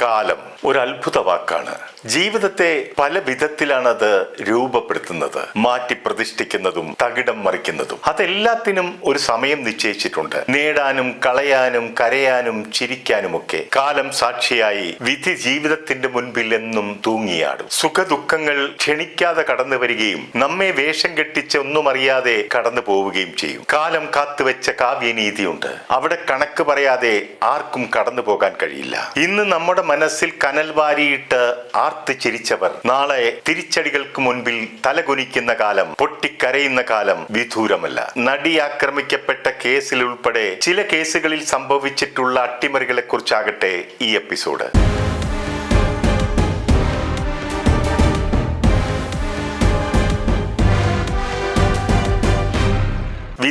കാലം ഒരു അത്ഭുത വാക്കാണ് ജീവിതത്തെ പല വിധത്തിലാണ് അത് രൂപപ്പെടുത്തുന്നത്. മാറ്റി പ്രതിഷ്ഠിക്കുന്നതും തകിടം മറിക്കുന്നതും. അതെല്ലാത്തിനും ഒരു സമയം നിശ്ചയിച്ചിട്ടുണ്ട്. നേടാനും കളയാനും കരയാനും ചിരിക്കാനും ഒക്കെ കാലം സാക്ഷിയായി വിധി ജീവിതത്തിന്റെ മുൻപിൽ എന്നും തൂങ്ങിയാടും. സുഖദുഃഖങ്ങൾ ക്ഷണിക്കാതെ കടന്നു വരികയും നമ്മെ വേഷം കെട്ടിച്ച് ഒന്നും അറിയാതെ കടന്നു പോവുകയും ചെയ്യും. കാലം കാത്തുവെച്ച കാവ്യനീതിയുണ്ട്. അവിടെ കണക്ക് പറയാതെ ആർക്കും കടന്നു പോകാൻ കഴിയില്ല. ഇന്ന് നമ്മുടെ മനസ്സിൽ കനൽ വാരിയിട്ട് ആർത്ത് ചിരിച്ചവർ. നാളെ തിരിച്ചടികൾക്ക് മുൻപിൽ തലകുനിക്കുന്ന കാലം പൊട്ടിക്കരയുന്ന കാലം വിദൂരമല്ല. നടി ആക്രമിക്കപ്പെട്ട കേസിൽ ഉൾപ്പെടെ ചില കേസുകളിൽ സംഭവിച്ചിട്ടുള്ള അട്ടിമറികളെ കുറിച്ചാകട്ടെ ഈ എപ്പിസോഡ്.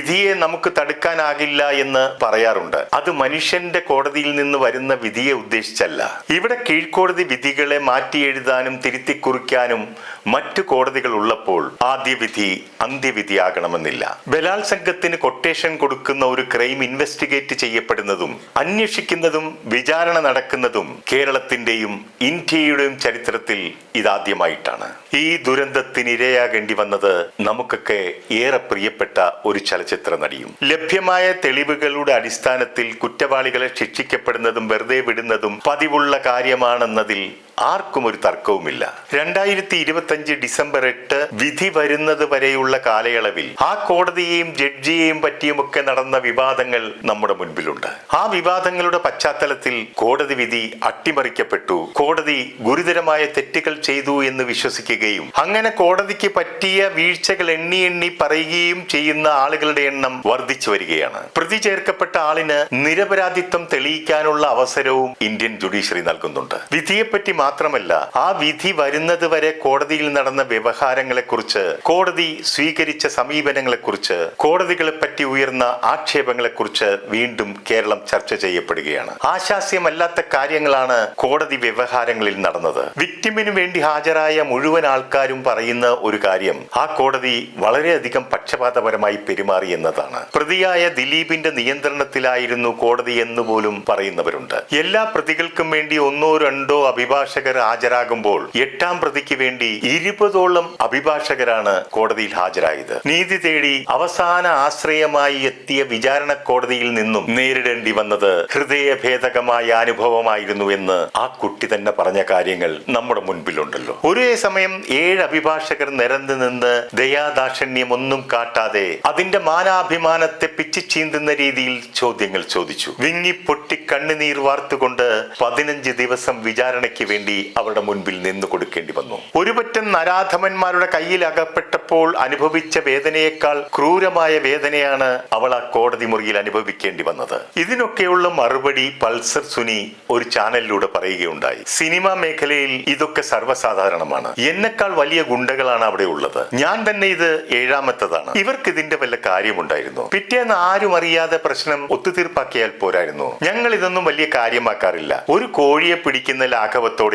വിധിയെ നമുക്ക് തടുക്കാനാകില്ല എന്ന് പറയാറുണ്ട്. അത് മനുഷ്യന്റെ കോടതിയിൽ നിന്ന് വരുന്ന വിധിയെ ഉദ്ദേശിച്ചല്ല. ഇവിടെ കീഴ്ക്കോടതി വിധികളെ മാറ്റി എഴുതാനും തിരുത്തി കുറിക്കാനും മറ്റു കോടതികൾ ഉള്ളപ്പോൾ ആദ്യ വിധി അന്ത്യവിധിയാകണമെന്നില്ല. ബലാത്സംഗത്തിന് കൊട്ടേഷൻ കൊടുക്കുന്ന ഒരു ക്രൈം ഇൻവെസ്റ്റിഗേറ്റ് ചെയ്യപ്പെടുന്നതും അന്വേഷിക്കുന്നതും വിചാരണ നടക്കുന്നതും കേരളത്തിന്റെയും ഇന്ത്യയുടെയും ചരിത്രത്തിൽ ഇതാദ്യമായിട്ടാണ്. ഈ ദുരന്തത്തിനിരയാകേണ്ടി വന്നത് നമുക്കൊക്കെ ഏറെ പ്രിയപ്പെട്ട ഒരു ചലച്ചിത്ര നടിയും. ലഭ്യമായ തെളിവുകളുടെ അടിസ്ഥാനത്തിൽ കുറ്റവാളികളെ ശിക്ഷിക്കപ്പെടുന്നതും വെറുതെ വിടുന്നതും പതിവുള്ള കാര്യമാണെന്നതിൽ ആർക്കും ഒരു തർക്കവുമില്ല. രണ്ടായിരത്തി ഇരുപത്തഞ്ച് ഡിസംബർ എട്ട് വിധി വരുന്നത് വരെയുള്ള കാലയളവിൽ ആ കോടതിയെയും ജഡ്ജിയെയും പറ്റിയുമൊക്കെ നടന്ന വിവാദങ്ങൾ നമ്മുടെ മുൻപിലുണ്ട്. ആ വിവാദങ്ങളുടെ പശ്ചാത്തലത്തിൽ കോടതി വിധി അട്ടിമറിക്കപ്പെട്ടു. കോടതി ഗുരുതരമായ തെറ്റുകൾ ചെയ്തു എന്ന് വിശ്വസിക്കുകയും അങ്ങനെ കോടതിക്ക് പറ്റിയ വീഴ്ചകൾ എണ്ണി എണ്ണി പറയുകയും ചെയ്യുന്ന ആളുകളുടെ എണ്ണം വർദ്ധിച്ചു വരികയാണ്. പ്രതി ചേർക്കപ്പെട്ട ആളിന് നിരപരാധിത്വം തെളിയിക്കാനുള്ള അവസരവും ഇന്ത്യൻ ജുഡീഷ്യറി നൽകുന്നുണ്ട്. വിധിയെപ്പറ്റി മാത്രമല്ല ആ വിധി വരുന്നത് വരെ കോടതിയിൽ നടന്ന വ്യവഹാരങ്ങളെക്കുറിച്ച് കോടതി സ്വീകരിച്ച സമീപനങ്ങളെക്കുറിച്ച് കോടതികളെ പറ്റി ഉയർന്ന ആക്ഷേപങ്ങളെക്കുറിച്ച് വീണ്ടും കേരളം ചർച്ച ചെയ്യപ്പെടുകയാണ്. ആശാസ്യമല്ലാത്ത കാര്യങ്ങളാണ് കോടതി വ്യവഹാരങ്ങളിൽ നടന്നത്. വിക്ടിമിനു വേണ്ടി ഹാജരായ മുഴുവൻ ആൾക്കാരും പറയുന്ന ഒരു കാര്യം ആ കോടതി വളരെയധികം പക്ഷപാതപരമായി പെരുമാറി എന്നതാണ്. പ്രതിയായ ദിലീപിന്റെ നിയന്ത്രണത്തിലായിരുന്നു കോടതി എന്ന് പോലും പറയുന്നവരുണ്ട്. എല്ലാ പ്രതികൾക്കും വേണ്ടി ഒന്നോ രണ്ടോ അഭിഭാഷകർ ഹാജരാകുമ്പോൾ എട്ടാം പ്രതിക്ക് വേണ്ടി ഇരുപതോളം അഭിഭാഷകരാണ് കോടതിയിൽ ഹാജരായത്. നീതി തേടി അവസാന ആശ്രയമായി എത്തിയ വിചാരണ കോടതിയിൽ നിന്നും നേരിടേണ്ടി വന്നത് ഹൃദയഭേദകമായ അനുഭവമായിരുന്നു എന്ന് ആ കുട്ടി തന്നെ പറഞ്ഞ കാര്യങ്ങൾ നമ്മുടെ മുൻപിലുണ്ടല്ലോ. ഒരേ സമയം ഏഴ് അഭിഭാഷകർ നിരന്നു നിന്ന് ദയാദാക്ഷണ്യം ഒന്നും കാട്ടാതെ അതിന്റെ മാനാഭിമാനത്തെ പിച്ചു ചീന്തുന്ന രീതിയിൽ ചോദ്യങ്ങൾ ചോദിച്ചു. വിങ്ങി പൊട്ടി കണ്ണുനീർ വാർത്തുകൊണ്ട് പതിനഞ്ച് ദിവസം വിചാരണയ്ക്ക് വേണ്ടി അവരുടെ മുൻപിൽ നിന്നു കൊടുക്കേണ്ടി വന്നു. ഒരുപറ്റം നരാധമന്മാരുടെ കയ്യിൽ അകപ്പെട്ടപ്പോൾ അനുഭവിച്ച വേദനയേക്കാൾ ക്രൂരമായ വേദനയാണ് അവൾ ആ കോടതി മുറിയിൽ അനുഭവിക്കേണ്ടി വന്നത്. ഇതിനൊക്കെയുള്ള മറുപടി പൾസർ സുനി ഒരു ചാനലിലൂടെ പറയുകയുണ്ടായി. സിനിമാ മേഖലയിൽ ഇതൊക്കെ സർവസാധാരണമാണ്. എന്നെക്കാൾ വലിയ ഗുണ്ടകളാണ് അവിടെ ഉള്ളത്. ഞാൻ തന്നെ ഇത് ഏഴാമത്തതാണ്. ഇവർക്ക് ഇതിന്റെ വല്ല കാര്യമുണ്ടായിരുന്നു? പിറ്റേന്ന് ആരും അറിയാതെ പ്രശ്നം ഒത്തുതീർപ്പാക്കിയാൽ പോരായിരുന്നു. ഞങ്ങൾ ഇതൊന്നും വലിയ കാര്യമാക്കാറില്ല. ഒരു കോഴിയെ പിടിക്കുന്ന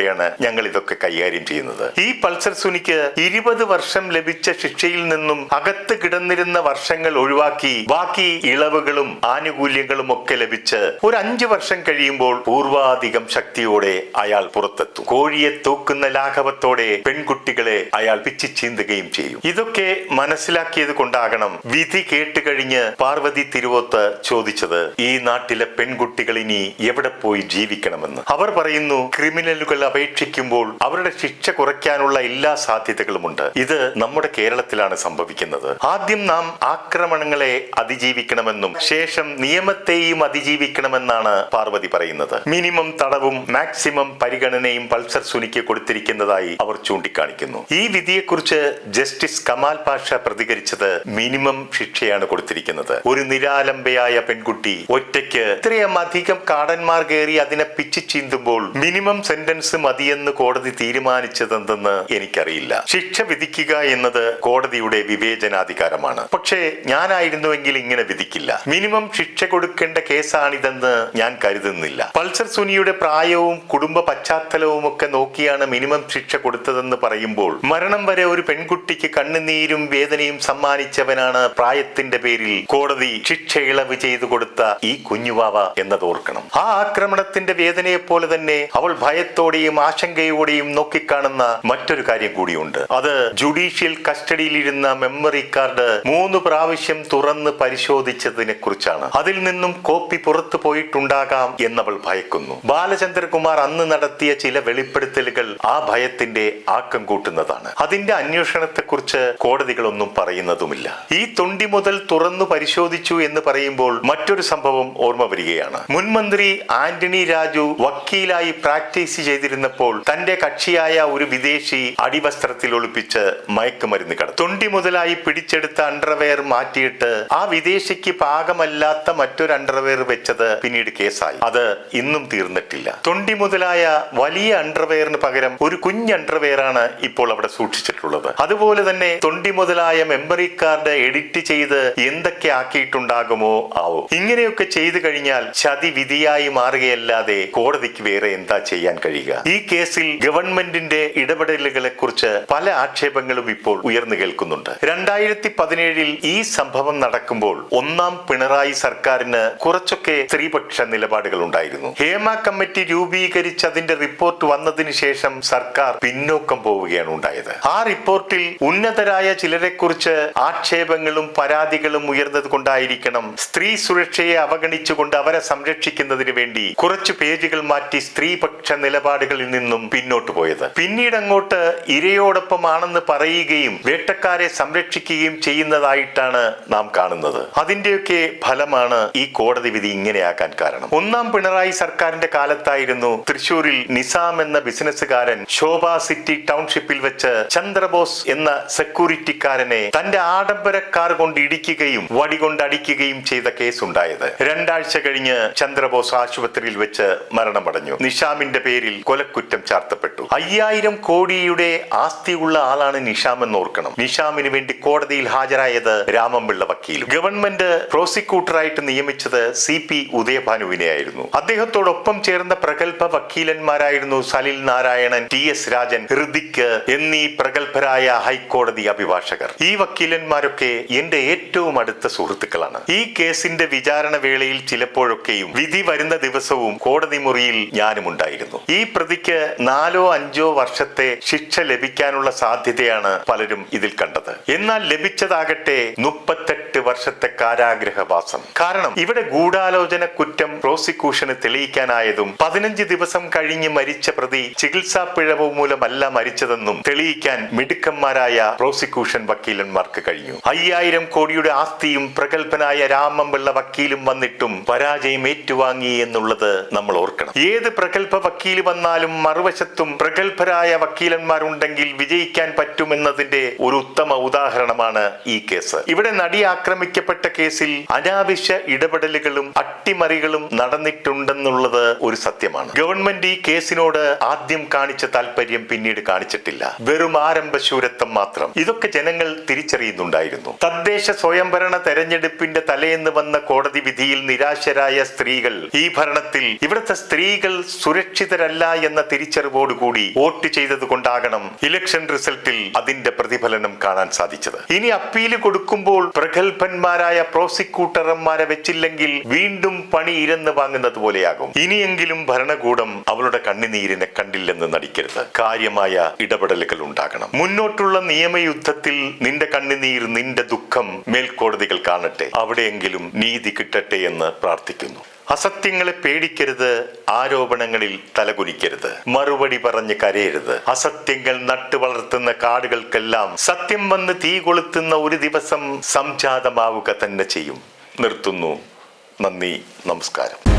ലാഘവത്തോടെയാണ് ഞങ്ങൾ ഇതൊക്കെ കൈകാര്യം ചെയ്യുന്നത്. ഈ പൾസർ സുനിക്ക് ഇരുപത് വർഷം ലഭിച്ച ശിക്ഷയിൽ നിന്നും അകത്ത് കിടന്നിരുന്ന വർഷങ്ങൾ ഒഴിവാക്കി ബാക്കി ഇളവുകളും ആനുകൂല്യങ്ങളും ഒക്കെ ലഭിച്ച് ഒരു അഞ്ചു വർഷം കഴിയുമ്പോൾ പൂർവാധികം ശക്തിയോടെ അയാൾ പുറത്തെത്തും. കോഴിയെ തൂക്കുന്ന ലാഘവത്തോടെ പെൺകുട്ടികളെ അയാൾ പിച്ചി ചീന്തുകയും ചെയ്യും. ഇതൊക്കെ മനസ്സിലാക്കിയത് കൊണ്ടാകണം വിധി കേട്ട് കഴിഞ്ഞ് പാർവതി തിരുവോത്ത് ചോദിച്ചത് ഈ നാട്ടിലെ പെൺകുട്ടികൾ ഇനി എവിടെ പോയി ജീവിക്കണമെന്ന്? അവർ പറയുന്നു ക്രിമിനലുകൾ അപേക്ഷിക്കുമ്പോൾ അവരുടെ ശിക്ഷ കുറയ്ക്കാനുള്ള എല്ലാ സാധ്യതകളുമുണ്ട്. ഇത് നമ്മുടെ കേരളത്തിലാണ് സംഭവിക്കുന്നത്. ആദ്യം നാം ആക്രമണങ്ങളെ അതിജീവിക്കണമെന്നും ശേഷം നിയമത്തെയും അതിജീവിക്കണമെന്നാണ് പാർവതി പറയുന്നത്. മിനിമം തടവും മാക്സിമം പരിഗണനയും പൾസർ സുനിക്ക് കൊടുത്തിരിക്കുന്നതായി അവർ ചൂണ്ടിക്കാണിക്കുന്നു. ഈ വിധിയെക്കുറിച്ച് ജസ്റ്റിസ് കമാൽ പാഷ പ്രതികരിച്ചത് മിനിമം ശിക്ഷയാണ് കൊടുത്തിരിക്കുന്നത്. ഒരു നിരാലംബയായ പെൺകുട്ടി ഒറ്റയ്ക്ക് ഇത്രയും അധികം കാടന്മാർ കയറി അതിനെ പിച്ചു ചീന്തുമ്പോൾ മിനിമം സെന്റൻസ് മതിയെന്ന് കോടതി തീരുമാനിച്ചതെന്തെന്ന് എനിക്കറിയില്ല. ശിക്ഷ വിധിക്കുക എന്നത് കോടതിയുടെ വിവേചനാധികാരമാണ്. പക്ഷേ ഞാനായിരുന്നുവെങ്കിൽ ഇങ്ങനെ വിധിക്കില്ല. മിനിമം ശിക്ഷ കൊടുക്കേണ്ട കേസാണിതെന്ന് ഞാൻ കരുതുന്നില്ല. പൾസർ സുനിയുടെ പ്രായവും കുടുംബ പശ്ചാത്തലവും ഒക്കെ നോക്കിയാണ് മിനിമം ശിക്ഷ കൊടുത്തതെന്ന് പറയുമ്പോൾ മരണം വരെ ഒരു പെൺകുട്ടിക്ക് കണ്ണുനീരും വേദനയും സമ്മാനിച്ചവനാണ് പ്രായത്തിന്റെ പേരിൽ കോടതി ശിക്ഷ ഇളവ് ചെയ്തു കൊടുത്ത ഈ കുഞ്ഞുവാവ എന്നത് ഓർക്കണം. ആ ആക്രമണത്തിന്റെ വേദനയെ പോലെ തന്നെ അവൾ ഭയത്തോടെയും ആശങ്കയോടെയും നോക്കിക്കാണുന്ന മറ്റൊരു കാര്യം കൂടിയുണ്ട്. അത് ജുഡീഷ്യൽ കസ്റ്റഡിയിലിരുന്ന മെമ്മറി കാർഡ് മൂന്ന് പ്രാവശ്യം തുറന്ന് പരിശോധിച്ചതിനെ കുറിച്ചാണ്. അതിൽ നിന്നും കോപ്പി പുറത്തു പോയിട്ടുണ്ടാകാം എന്നവൾ ഭയക്കുന്നു. ബാലചന്ദ്രകുമാർ അന്ന് നടത്തിയ ചില വെളിപ്പെടുത്തലുകൾ ആ ഭയത്തിന്റെ ആക്കം കൂട്ടുന്നതാണ്. അതിന്റെ അന്വേഷണത്തെക്കുറിച്ച് കോടതികളൊന്നും പറയുന്നതുമില്ല. ഈ തൊണ്ടി മുതൽ തുറന്നു പരിശോധിച്ചു എന്ന് പറയുമ്പോൾ മറ്റൊരു സംഭവം ഓർമ്മ വരികയാണ്. മുൻ മന്ത്രി ആന്റണി രാജു വക്കീലായി പ്രാക്ടീസ് ചെയ്തിരുന്നപ്പോൾ തന്റെ കക്ഷിയായ ഒരു വിദേശി അടിവസ്ത്രത്തിൽ ഒളിപ്പിച്ച് മയക്കുമരുന്ന് കടത്തി. തൊണ്ടി മുതലായി പിടിച്ചെടുത്ത അണ്ടർവെയർ മാറ്റിയിട്ട് ആ വിദേശിക്ക് പാകമല്ലാത്ത മറ്റൊരു അണ്ടർവെയർ വെച്ചത് പിന്നീട് കേസായി. അത് ഇന്നും തീർന്നിട്ടില്ല. തൊണ്ടി മുതലായ വലിയ അണ്ടർവെയറിന് പകരം ഒരു കുഞ്ഞ് അണ്ടർവെയർ ആണ് ഇപ്പോൾ അവിടെ സൂക്ഷിച്ചിട്ടുള്ളത്. അതുപോലെ തന്നെ തൊണ്ടി മുതലായ മെമ്മറി കാർഡ് എഡിറ്റ് ചെയ്ത് എന്തൊക്കെ ആക്കിയിട്ടുണ്ടാകുമോ ആവോ. ഇങ്ങനെയൊക്കെ ചെയ്തു കഴിഞ്ഞാൽ ചതി വിധിയായി മാറുകയല്ലാതെ കോടതിക്ക് വേറെ എന്താ ചെയ്യാൻ കഴിയുക? ഈ കേസിൽ ഗവൺമെന്റിന്റെ ഇടപെടലുകളെ കുറിച്ച് പല ആക്ഷേപങ്ങളും ഇപ്പോൾ ഉയർന്നു കേൾക്കുന്നുണ്ട്. രണ്ടായിരത്തി പതിനേഴിൽ ഈ സംഭവം നടക്കുമ്പോൾ ഒന്നാം പിണറായി സർക്കാരിന് കുറച്ചൊക്കെ സ്ത്രീപക്ഷ നിലപാടുകൾ ഉണ്ടായിരുന്നു. ഹേമ കമ്മിറ്റി രൂപീകരിച്ച് അതിന്റെ റിപ്പോർട്ട് വന്നതിന് ശേഷം സർക്കാർ പിന്നോക്കം പോവുകയാണ് ഉണ്ടായത്. ആ റിപ്പോർട്ടിൽ ഉന്നതരായ ചിലരെ കുറിച്ച് ആക്ഷേപങ്ങളും പരാതികളും ഉയർന്നത് കൊണ്ടായിരിക്കണം സ്ത്രീ സുരക്ഷയെ അവഗണിച്ചുകൊണ്ട് അവരെ സംരക്ഷിക്കുന്നതിന് വേണ്ടി കുറച്ച് പേജുകൾ മാറ്റി സ്ത്രീപക്ഷ നിലപാടുകളിൽ നിന്നും പിന്നോട്ട് പോയത്. പിന്നീട് അങ്ങോട്ട് ഇരയോടൊപ്പമാണെന്ന് പറയുകയും വേട്ടക്കാരെ സംരക്ഷിക്കുകയും ചെയ്യുന്നതായിട്ടാണ് നാം കാണുന്നത്. അതിന്റെയൊക്കെ ഫലമാണ് ഈ കോടതി വിധി ഇങ്ങനെയാക്കാൻ കാരണം. ഒന്നാം പിണറായി സർക്കാരിന്റെ കാലത്തായിരുന്നു തൃശൂരിൽ നിസാം എന്ന ബിസിനസ്സുകാരൻ ശോഭ സിറ്റി ടൗൺഷിപ്പിൽ വെച്ച് ചന്ദ്രബോസ് എന്ന സെക്യൂരിറ്റിക്കാരനെ തന്റെ ആഡംബര കാർ കൊണ്ട് ഇടിക്കുകയും വടി കൊണ്ട് അടിക്കുകയും ചെയ്ത കേസ് ഉണ്ടായത് രണ്ടാഴ്ച കഴിഞ്ഞ് ചന്ദ്രബോസ് ആശുപത്രിയിൽ വെച്ച് മരണമടഞ്ഞു. നിഷാമിന്റെ പേരിൽ കൊലക്കുറ്റം ചാർത്തപ്പെട്ടു. അയ്യായിരം കോടിയുടെ ആസ്തിയുള്ള ആളാണ് നിഷാം എന്ന് ഓർക്കണം. നിഷാമിന് വേണ്ടി കോടതിയിൽ ഹാജരായത് രാമൻപിള്ള വക്കീലും. ഗവൺമെന്റ് പ്രോസിക്യൂട്ടറായിട്ട് നിയമിച്ചത് സി പി ഉദയഭാനുവിനെയായിരുന്നു. അദ്ദേഹത്തോടൊപ്പം ചേർന്ന പ്രഗത്ഭ വക്കീലന്മാരായിരുന്നു സലിൽ നാരായണൻ ടി എസ് രാജൻ ഹൃദിക് എന്നീ പ്രഗത്ഭരായ ഹൈക്കോടതി അഭിഭാഷകർ. ഈ വക്കീലന്മാരൊക്കെ എന്റെ ഏറ്റവും അടുത്ത സുഹൃത്തുക്കളാണ്. ഈ കേസിന്റെ വിചാരണ വേളയിൽ ചിലപ്പോഴൊക്കെയും വിധി വരുന്ന ദിവസവും കോടതി മുറിയിൽ ഞാനും ഉണ്ടായിരുന്നു ഈ പ്രതിക്ക് നാലോ അഞ്ചോ വർഷത്തെ ശിക്ഷ ലഭിക്കാനുള്ള സാധ്യതയാണ് പലരും ഇതിൽ കണ്ടത്. എന്നാൽ ലഭിച്ചതാകട്ടെ മുപ്പത്തെട്ട് വർഷത്തെ കാരാഗ്രഹവാസം. കാരണം ഇവിടെ ഗൂഢാലോചന കുറ്റം പ്രോസിക്യൂഷന് തെളിയിക്കാനായതും പതിനഞ്ച് ദിവസം കഴിഞ്ഞ് മരിച്ച പ്രതി ചികിത്സാ പിഴവ് മൂലമല്ല മരിച്ചതെന്നും തെളിയിക്കാൻ മിടുക്കന്മാരായ പ്രോസിക്യൂഷൻ വക്കീലന്മാർക്ക് കഴിഞ്ഞു. അയ്യായിരം കോടിയുടെ ആസ്തിയും പ്രഗത്ഭനായ രാമമ്പിള്ള വക്കീലും വന്നിട്ടും പരാജയം ഏറ്റുവാങ്ങി എന്നുള്ളത് നമ്മൾ ഓർക്കണം. ഏത് പ്രഗത്ഭ വക്കീൽ വന്നാലും മറുവശത്തും പ്രഗത്ഭരായ വക്കീലന്മാരുണ്ടെങ്കിൽ വിജയിക്കാൻ പറ്റുമെന്നതിന്റെ ഒരു ഉത്തമ ഉദാഹരണമാണ് ഈ കേസ്. ഇവിടെ നടി ആക്രമിക്കപ്പെട്ട കേസിൽ അനാവശ്യ ഇടപെടലുകളും അട്ടിമറികളും നടന്നിട്ടുണ്ടെന്നുള്ളത് ഒരു സത്യമാണ്. ഗവൺമെന്റ് ഈ കേസിനോട് ആദ്യം കാണിച്ച താല്പര്യം പിന്നീട് കാണിച്ചിട്ടില്ല. വെറും ആരംഭശൂരത്വം മാത്രം. ഇതൊക്കെ ജനങ്ങൾ തിരിച്ചറിയുന്നുണ്ടായിരുന്നു. തദ്ദേശ സ്വയംഭരണ തെരഞ്ഞെടുപ്പിന്റെ തലേന്ന് വന്ന കോടതി വിധിയിൽ നിരാശരായ സ്ത്രീകൾ ഈ ഭരണത്തിൽ. ഇവിടുത്തെ സ്ത്രീകൾ സുരക്ഷിതരല്ല എന്ന തിരിച്ചറിവോടുകൂടി വോട്ട് ചെയ്തത് കൊണ്ടാകണം ഇലക്ഷൻ റിസൾട്ടിൽ അതിന്റെ പ്രതിഫലനം കാണാൻ സാധിച്ചത്. ഇനി അപ്പീൽ കൊടുക്കുമ്പോൾ പ്രഗത്ഭന്മാരായ പ്രോസിക്യൂട്ടർമാരെ വെച്ചില്ലെങ്കിൽ വീണ്ടും പണി ഇരന്ന് വാങ്ങുന്നത് പോലെയാകും. ഇനിയെങ്കിലും ഭരണകൂടം അവളുടെ കണ്ണിനീരിനെ കണ്ടില്ലെന്ന് നടിക്കരുത്. കാര്യമായ ഇടപെടലുകൾ ഉണ്ടാകണം. മുന്നോട്ടുള്ള നിയമയുദ്ധത്തിൽ നിന്റെ കണ്ണുനീർ നിന്റെ ദുഃഖം മേൽക്കോടതികൾ കാണട്ടെ. അവിടെയെങ്കിലും നീതി കിട്ടട്ടെ എന്ന് പ്രാർത്ഥിക്കുന്നു. അസത്യങ്ങളെ പേടിക്കരുത് ആരോപണങ്ങളിൽ തലകുലിക്കരുത് മറുപടി പറഞ്ഞ് കരയരുത്. അസത്യങ്ങൾ നട്ടു വളർത്തുന്ന കാടുകൾക്കെല്ലാം സത്യം വന്ന് തീ കൊളുത്തുന്ന ഒരു ദിവസം സംജാതമാവുക തന്നെ ചെയ്യും. നിർത്തുന്നു. നന്ദി. നമസ്കാരം.